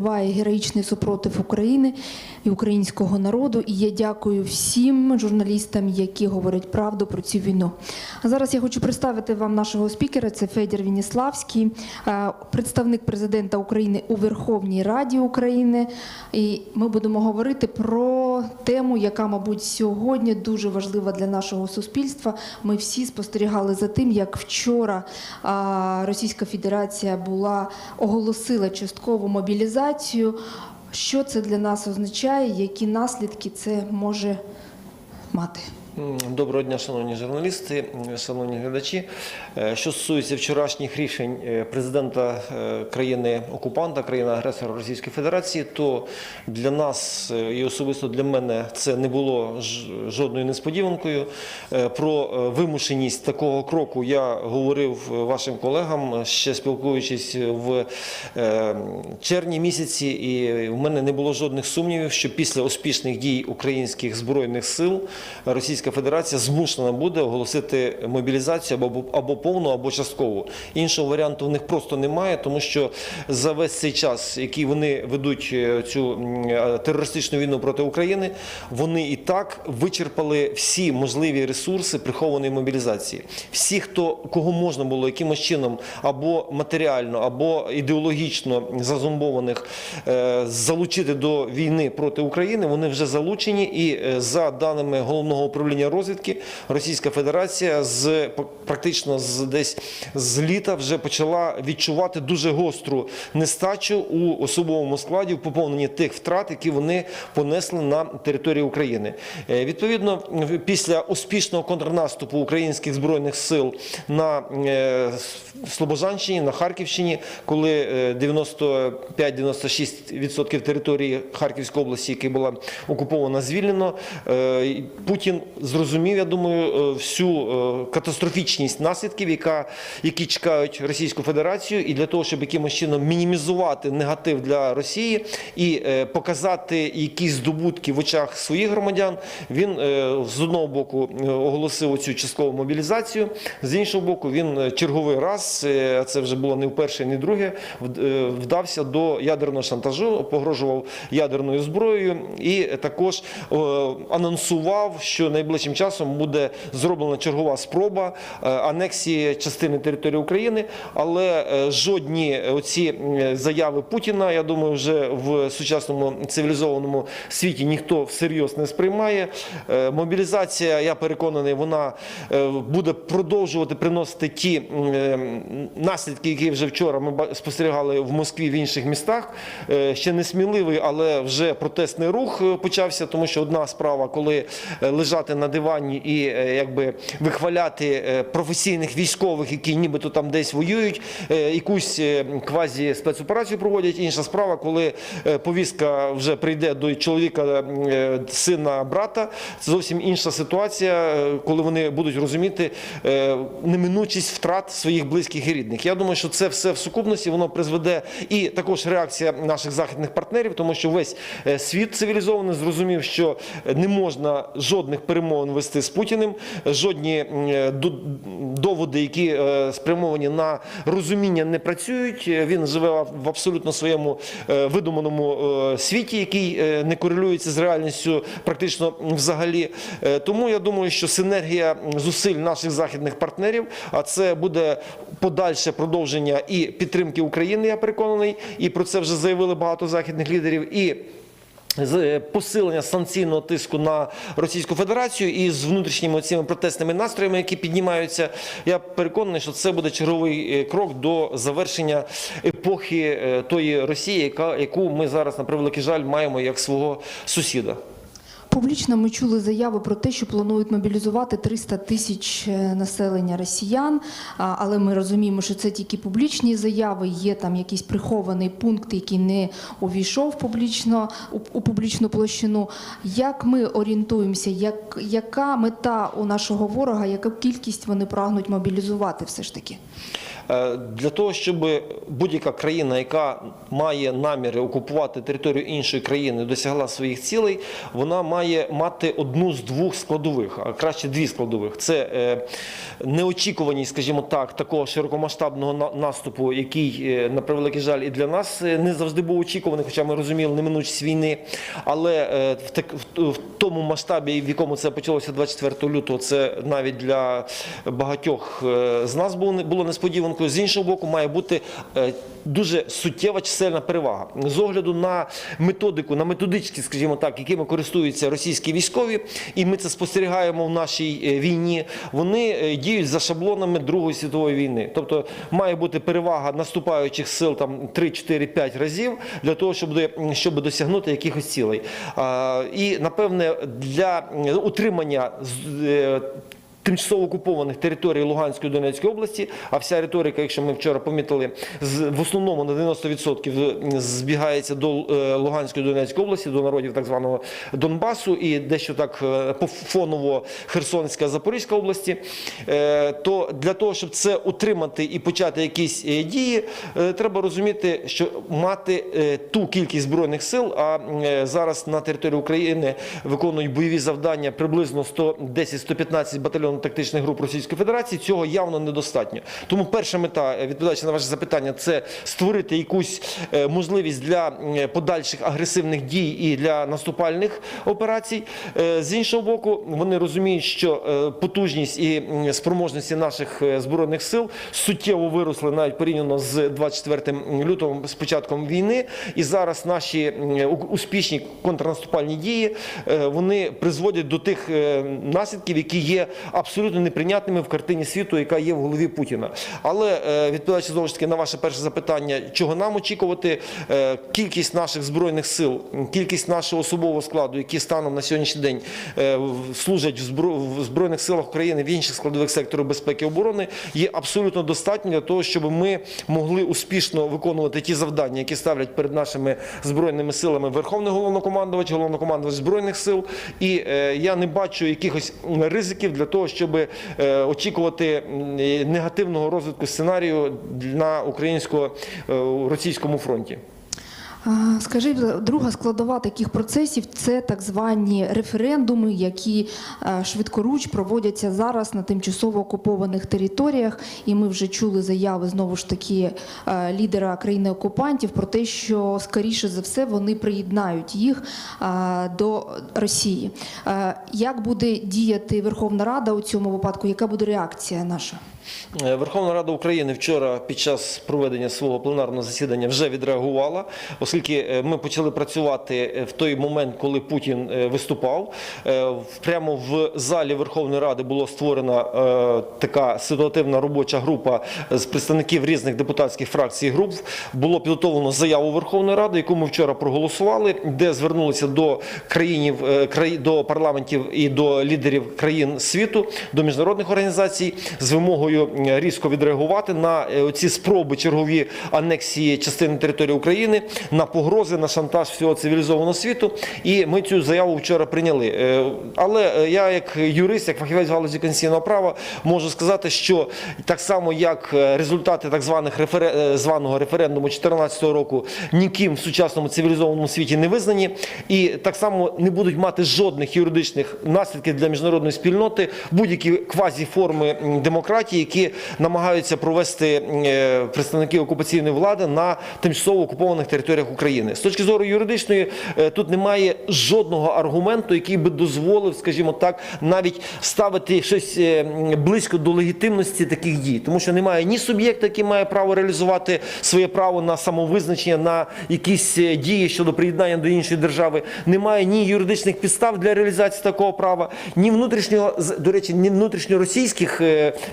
Триває героїчний супротив України і українського народу. І я дякую всім журналістам, які говорять правду про цю війну. А зараз я хочу представити вам нашого спікера. Це Федір Вініславський, е, представник президента України у Верховній Раді України. І ми будемо говорити про тему, яка, мабуть, сьогодні дуже важлива для нашого суспільства. Ми всі спостерігали за тим, як вчора Російська Федерація була оголосила часткову мобілізацію. Що це для нас означає, які наслідки це може мати? Доброго дня, шановні журналісти, шановні глядачі. Е, Що стосується вчорашніх рішень е, президента е, країни-окупанта, країни-агресора Російської Федерації, то для нас і особисто для мене це не було жодною несподіванкою. Про вимушеність такого кроку я говорив вашим колегам, ще спілкуючись в червні місяці, і в мене не було жодних сумнівів, що після успішних дій українських збройних сил Російська Федерація змушена буде оголосити мобілізацію або, або повну, або часткову. Іншого варіанту в них просто немає, тому що за весь цей час, який вони ведуть е, цю е, терористичну війну проти України, вони і так вичерпали всі можливі ресурси прихованої мобілізації. Всі, хто кого можна було якимось чином або матеріально, або ідеологічно зазомбованих е, залучити до війни проти України, вони вже залучені. І за даними головного управління розвідки, Російська Федерація з практично з десь з літа вже почала відчувати дуже гостру нестачу у особовому складі в поповненні тих втрат, які вони понесли на території України. Е, Відповідно, після успішного контрнаступу українських збройних сил на е, Слобожанщині, на Харківщині, коли е, 95-96% території Харківської області, яка була окупована, звільнено, е, Путін зрозумів, я думаю, е, всю е, катастрофічність наслідків, яка, які чекають Російську Федерацію, і для того, щоб якимось чином мінімізувати негатив для Росії і е, показати якісь здобутки в очах своїх громадян, він з одного боку оголосив цю часткову мобілізацію, з іншого боку, він черговий раз, а це вже було не вперше, не друге, вдався до ядерного шантажу, погрожував ядерною зброєю і також анонсував, що найближчим часом буде зроблена чергова спроба е, анексії частини території України, але е, жодні оці заяви Путіна, я думаю, вже в сучасному цивілізованому світі ніхто всерйоз не сприймає. Е, Мобілізація, я переконаний, вона буде продовжувати приносити ті наслідки, які вже вчора ми спостерігали в Москві в інших містах. Ще не сміливий, але вже протестний рух почався, тому що одна справа, коли лежати на дивані і е, якби вихваляти е, професійних військових, які нібито там десь воюють, е, якусь квазі спецоперацію проводять. Інша справа, коли повістка вже прийде до чоловіка, сина, брата, це зовсім інша ситуація, коли вони будуть розуміти неминучість втрат своїх близьких і рідних. Я думаю, що це все в сукупності воно призведе і також реакція наших західних партнерів, тому що весь світ цивілізований зрозумів, що не можна жодних перемовин вести з Путіним, жодні е, до- доводи, які е, спрямовані на розуміння, не працюють. Він живе в абсолютно своєму е, видуманому світі, який не корелюється з реальністю практично взагалі. Тому я думаю, що синергія зусиль наших західних партнерів, а це буде подальше продовження і підтримки України, я переконаний, і про це вже заявили багато західних лідерів. І посилення санкційного тиску на Російську Федерацію і з внутрішніми цими протестними настроями, які піднімаються, я переконаний, що це буде черговий е, крок до завершення епохи е, тої Росії, яку ми зараз на превеликий жаль маємо як свого сусіда. Публічно ми чули заяви про те, що планують мобілізувати 300 тисяч е, населення росіян, але ми розуміємо, що це тільки публічні заяви. Є там якийсь прихований пункт, який не увійшов публічно у, публічну площину. Як ми орієнтуємося, як, яка мета у нашого ворога, яку кількість вони прагнуть мобілізувати все ж таки? Е, Для того, щоб будь-яка країна, яка має наміри окупувати територію іншої країни, досягла своїх цілей, вона має мати одну з двох складових, а краще дві складових. Це е, неочікуваність, скажімо так, такого широкомасштабного наступу, який, е, на превеликий жаль, і для нас не завжди був очікуваний, хоча ми розуміли неминучість війни. Але в, тому масштабі, в якому це почалося 24 лютого, це навіть для багатьох з нас було, не- несподіванкою. З іншого боку, має бути е, дуже суттєва чисельна перевага з огляду на методику, на методички, скажімо так, якими користуються російські військові, і ми це спостерігаємо в нашій е, війні. Вони е, діють за шаблонами Другої світової війни. Тобто має бути перевага наступаючих сил там 3, 4, 5 разів для того, щоб, щоб досягнути якихось цілей. І напевне для утримання тимчасово окупованих територій Луганської Донецької області, а вся риторика, якщо ми вчора помітили, в основному на 90% збігається до е, Луганської Донецької області, до народів так званого Донбасу і дещо так е, по- фоново Херсонська, Запорізька області, е, то для того, щоб це утримати і почати якісь е, дії, е, треба розуміти, що мати е, ту кількість збройних сил, а е, зараз на території України виконують бойові завдання приблизно 110-115 батальйонів тактичних груп Російської Федерації. Цього явно недостатньо. Тому перша мета, е, відповідаючи на ваше запитання, це створити якусь е, можливість для е, подальших агресивних дій і для наступальних операцій. З іншого боку, вони розуміють, що потужність і спроможності наших збройних сил суттєво виросли навіть порівняно з 24 лютого з початком війни. І зараз наші успішні контрнаступальні дії вони призводять до тих наслідків, які є абсолютно неприйнятними в картині світу, яка є в голові Путіна. Але е, відповідаючи знову ж таки на ваше перше запитання, чого нам очікувати, е, кількість наших збройних сил, кількість нашого особового складу, які станом на сьогоднішній день е, служать в збро- в збройних силах України в інших складових секторів безпеки і оборони, є абсолютно достатньо для того, щоб ми могли успішно виконувати ті завдання, які ставлять перед нашими збройними силами Верховний головнокомандувач, головнокомандувач збройних сил. І я не бачу якихось ризиків для того, щоб е, очікувати е, негативного розвитку сценарію на українсько-російському фронті. А, Скажи, друга складова таких процесів це так звані референдуми, які е, швидкоруч проводяться зараз на тимчасово окупованих територіях. І ми вже чули заяви знову ж таки е, лідера країни окупантів про те, що скоріше за все вони приєднають їх е, до Росії. Е, Як буде діяти Верховна Рада у цьому випадку? Яка буде реакція наша? Е, Верховна Рада України вчора під час проведення свого пленарного засідання вже відреагувала, оскільки е, ми почали працювати е, в той момент, коли Путін е, виступав. Прямо в залі Верховної Ради була створена така ситуативна робоча група з представників різних депутатських фракцій і груп. Було підготовлено заяву Верховної Ради, яку ми вчора проголосували, де звернулися до країнів краї- до парламентів і до лідерів країн світу, до міжнародних організацій з вимогою різко відреагувати на ці спроби чергові анексії частини території України, на погрози, на шантаж всього цивілізованого світу. І ми цю заяву вчора прийняли. Е, Але е, я, як юрист, як фахівець галузі конституційного права, можу сказати, що так само як е, результати так званих рефере... е, званого референдуму 2014 року ніким в сучасному цивілізованому світі не визнані, і так само не будуть мати жодних юридичних наслідків для міжнародної спільноти будь-які квазіформи м, демократії, які намагаються провести представники окупаційної влади на тимчасово окупованих територіях України. З точки зору юридичної, е, тут немає жодного аргументу, який би дозволив, скажімо так, навіть ставити щось е, близько до легітимності таких дій, тому що немає ні суб'єкта, який має право реалізувати своє право на самовизначення, на якісь е, дії щодо приєднання до іншої держави. Немає ні юридичних підстав для реалізації такого права, ні внутрішнього до речі, ні внутрішньоросійських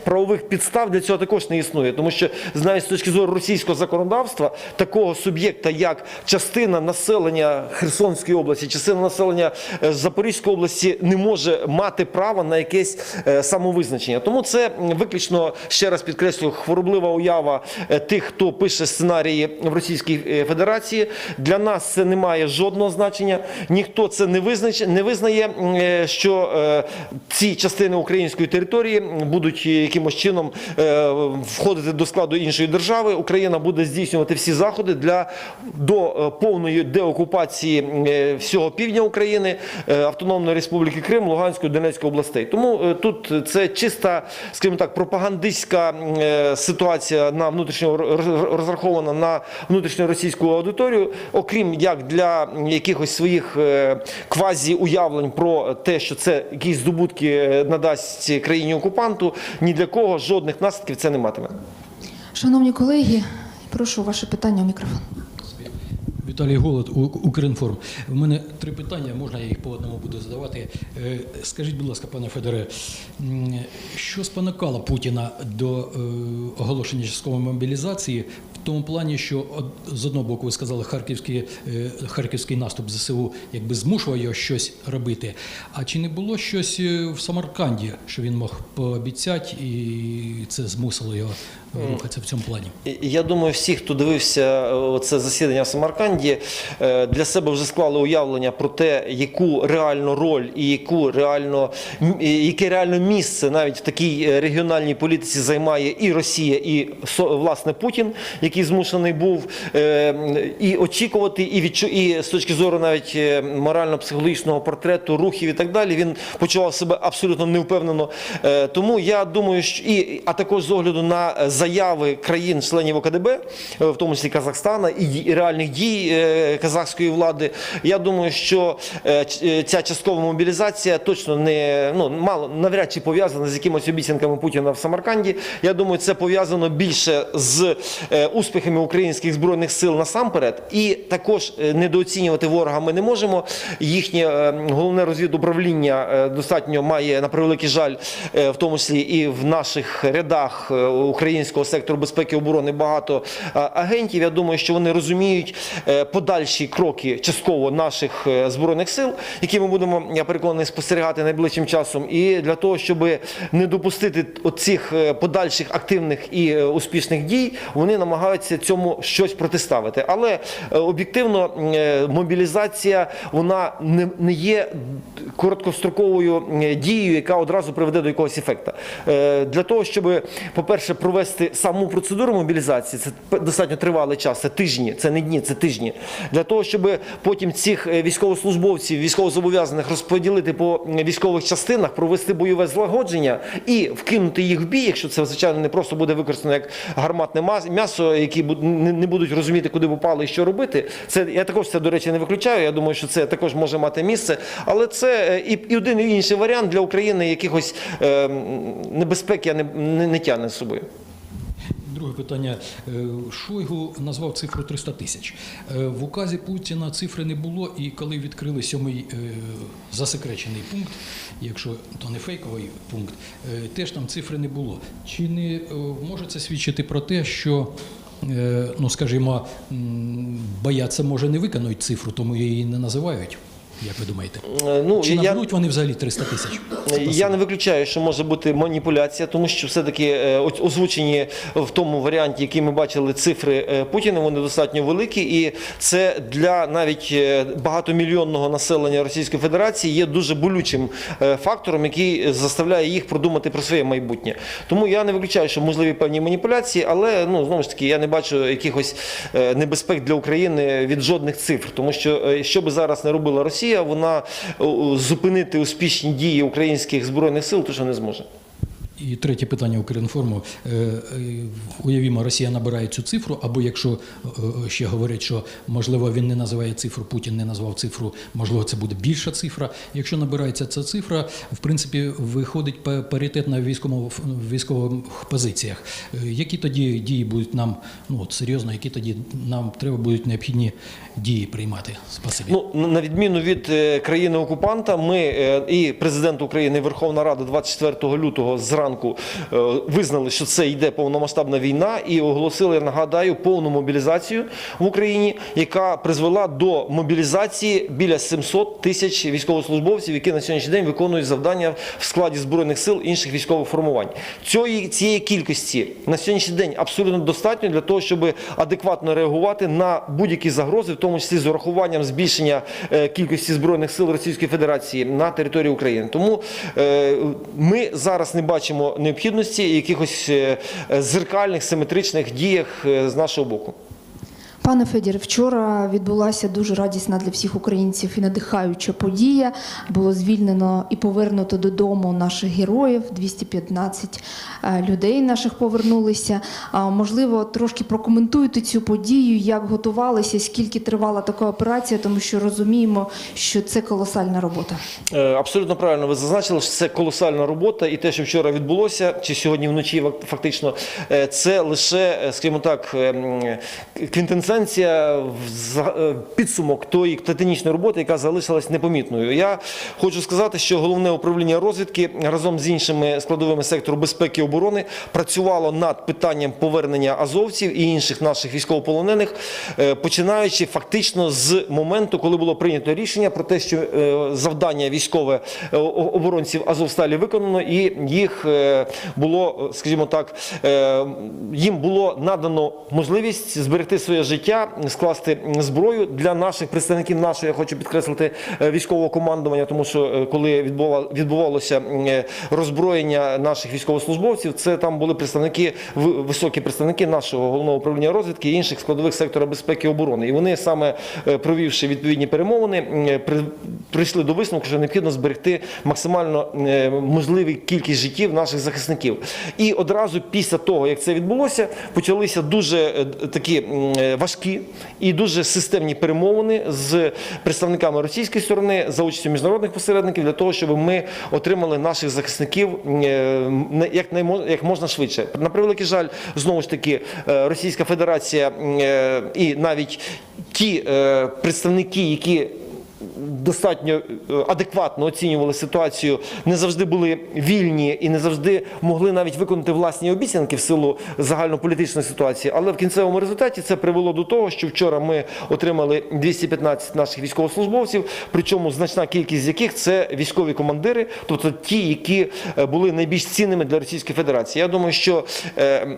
правових підстав для цього також не існує, тому що знаєш, з точки зору російського законодавства такого суб'єкта, як частина населення Херсонської області, частина населення е, Запорізької області, не може мати права на якесь е, самовизначення. Тому це виключно ще раз підкреслюю хвороблива уява е, тих, хто пише сценарії в Російській Федерації. Для нас це не має жодного значення. Ніхто це не визнач... не визнає, що ці частини української території будуть якимось чином входити до складу іншої держави. Україна буде здійснювати всі заходи для до до е, повної деокупації е, всього півдня України, е, Автономної Республіки Крим, Луганської, Донецької областей. Тому тут це чиста, скажімо так, пропагандистська ситуація на внутрішньо роз- розрахована на внутрішньоросійську аудиторію, окрім як для якихось своїх е, квазі-уявлень про те, що це якісь здобутки надасть країні окупанту, ні для кого жодних наслідків це не матиме. Шановні колеги, прошу ваше питання у мікрофон. Віталій Голод, Укрінформ. У мене три питання, можна я їх по одному буду задавати. Е, Скажіть, будь ласка, пане Федоре, що спонукало Путіна до е, оголошення часткової мобілізації в тому плані, що з одного боку ви сказали, харківський, е, харківський наступ ЗСУ якби змушував його щось робити. А чи не було щось в Самарканді, що він мог пообіцяти, і це змусило його рухатися в цьому плані? Я думаю, всі, хто дивився е, це засідання в Самарканді, е, для себе вже склали уявлення про те, яку реальну роль і яку реально яке реально місце навіть в такій е, регіональній політиці займає і Росія, і власне Путін, який змушений був е, і очікувати, і відчу, і з точки зору навіть е, морально-психологічного портрету, рухів і так далі, він почував себе абсолютно невпевнено. Е, Тому я думаю, що і а також з огляду на е, заяви країн-членів ОКДБ, е, в тому числі Казахстана, і реальних дій е, казахської влади, я думаю, що е, ця часткова мобілізація точно не ну мало навряд чи пов'язана з якимось обіцянками Путіна в Самарканді. Я думаю, це пов'язано більше з успіхами українських збройних сил насамперед, і також недооцінювати ворога ми не можемо. Їхнє головне розвідуправління достатньо має на превеликий жаль, в тому числі і в наших рядах е, українського сектору безпеки і оборони багато е, агентів. Я думаю, що вони розуміють е, подальші кроки частково наших е, збройних сил, які ми будемо, я переконаний, спостерігати найближчим часом. І для того, щоб не допустити оцих подальших активних і успішних дій, вони намагаються цьому щось протиставити. Але об'єктивно мобілізація вона не, є короткостроковою дією, яка одразу приведе до якогось ефекту. Е, Для того, щоб, по-перше, провести саму процедуру мобілізації, це достатньо тривалий час, це тижні, це не дні, це тижні. Для того, щоб потім цих е, військовослужбовців, військовозобов'язаних розподілити по е, військових частинах, провести бойове злагодження і вкинути їх в бій, якщо це звичайно не просто буде використано як гарматне м'ясо, які не будуть розуміти, куди попали і що робити. Це я також це до речі не виключаю. Я думаю, що це також може мати місце, але це е, і, і один і інший варіант для України якихось е, м, небезпеки не, не, не тягне з собою. Друге питання. Е, Шойгу назвав цифру 300 тисяч. Е, В указі Путіна цифри не було, і коли відкрили сьомий е, засекречений пункт, якщо то не фейковий пункт, теж там цифри не було. Чи не може це свідчити про те, що, ну скажімо, бояться, може, не виконують цифру, тому її не називають? Як ви думаєте? Е, Ну, Чи я, вони взагалі 300 тисяч? Я не виключаю, що може бути маніпуляція, тому що все-таки е, озвучені в тому варіанті, який ми бачили, цифри е, Путіна, вони достатньо великі, і це для навіть багатомільйонного населення Російської Федерації є дуже болючим фактором, який заставляє їх продумати про своє майбутнє. Тому я не виключаю, що можливі певні маніпуляції, але ну знову ж таки я не бачу якихось небезпек для України від жодних цифр, тому що що би зараз не робила Росія, вона е, зупинити успішні дії українських збройних сил точно не зможе. І третє питання Укрінформу. Е, е, Уявімо, Росія набирає цю цифру, або якщо ще говорять, що можливо він не називає цифру, Путін не назвав цифру, можливо, це буде більша цифра. Якщо набирається ця цифра, в принципі, виходить па- паритет на військовому військових позиціях. Які тоді дії будуть нам, ну от серйозно, які тоді нам треба будуть необхідні дії приймати? Спасибі. Ну на- відміну від е, країни окупанта, ми е, і президент України, і Верховна Рада 24 лютого зранку е, визнали, що це йде повномасштабна війна, і оголосили, я нагадаю, повну мобілізацію в Україні, яка призвела до мобілізації біля 700 тисяч військовослужбовців, які на сьогоднішній день виконують завдання в складі збройних сил інших військових формувань. Цієї цієї кількості на сьогоднішній день абсолютно достатньо для того, щоб адекватно реагувати на будь-які загрози, в тому числі з урахуванням збільшення е, кількості збройних сил Російської Федерації на території України. Тому е, ми зараз не бачимо необхідності якихось е, зеркальних симетричних діях з нашого боку. Пане Федір, вчора відбулася дуже радісна для всіх українців і надихаюча подія. Було звільнено і повернуто додому наших героїв. 215 е, людей наших повернулися. Можливо, трошки прокоментуйте цю подію, як готувалися, скільки тривала така операція, тому що розуміємо, що це колосальна робота. Е, Абсолютно правильно ви зазначили, що це колосальна робота, і те, що вчора відбулося, чи сьогодні вночі фактично, е, це лише, скажімо так, е, квінтесенція, е, підсумок тої титанічної роботи, яка залишилась непомітною. Я хочу сказати, що головне управління розвідки разом з іншими складовими сектору безпеки і оборони працювало над питанням повернення азовців і інших наших військовополонених, е, починаючи фактично з моменту, коли було прийнято рішення про те, що е, завдання військове оборонців Азовсталі виконано, і їх було, скажімо так, їм було надано можливість зберегти своє життя, скласти зброю для наших представників нашого, я хочу підкреслити, е, військового командування, тому що е, коли відбува- відбувалося е, роззброєння наших військовослужбовців, це там були представники, високі представники нашого головного управління розвідки і інших складових сектора безпеки і оборони. І вони саме провівши відповідні перемовини, прийшли до висновку, що необхідно зберегти максимально можливу кількість життів наших захисників. І одразу після того, як це відбулося, почалися дуже такі е, важкі і дуже системні перемовини з представниками російської сторони за участю міжнародних посередників для того, щоб ми отримали наших захисників е, як як можна швидше. На превеликий жаль, знову ж таки, е, Російська Федерація е, і навіть ті представники, які достатньо е, адекватно оцінювали ситуацію, не завжди були вільні і не завжди могли навіть виконати власні обіцянки в силу загальнополітичної ситуації. Але в кінцевому результаті це привело до того, що вчора ми отримали 215 наших військовослужбовців, причому значна кількість з яких це військові командири, тобто ті, які е, були найбільш цінними для Російської Федерації. Я думаю, що е,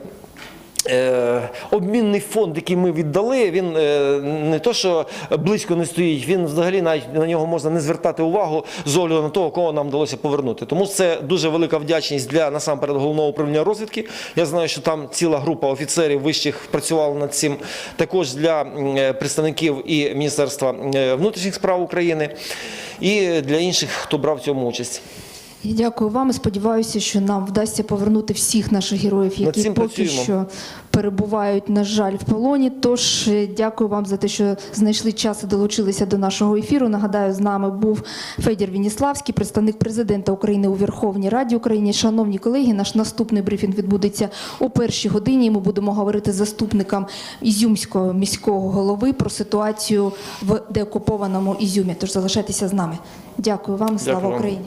обмінний фонд, який ми віддали, він е, не то, що близько не стоїть, він взагалі на нього можна не звертати увагу з огляду на того, кого нам вдалося повернути. Тому це дуже велика вдячність для насамперед головного управління розвідки. Я знаю, що там ціла група офіцерів вищих працювала над цим. Також для е, представників і Міністерства е, внутрішніх справ України, і для інших, хто брав в цьому участь. Я дякую вам і сподіваюся, що нам вдасться повернути всіх наших героїв, які поки працюємо. що перебувають, на жаль, в полоні. Тож е, дякую вам за те, що знайшли час і долучилися до нашого ефіру. Нагадаю, з нами був Федір Вініславський, представник президента України у Верховній Раді України. Шановні колеги, наш наступний брифінг відбудеться у першій годині. Ми будемо говорити з заступником Ізюмського міського голови про ситуацію в деокупованому Ізюмі. Тож залишайтеся з нами. Дякую вам. Слава Дякую вам. Україні.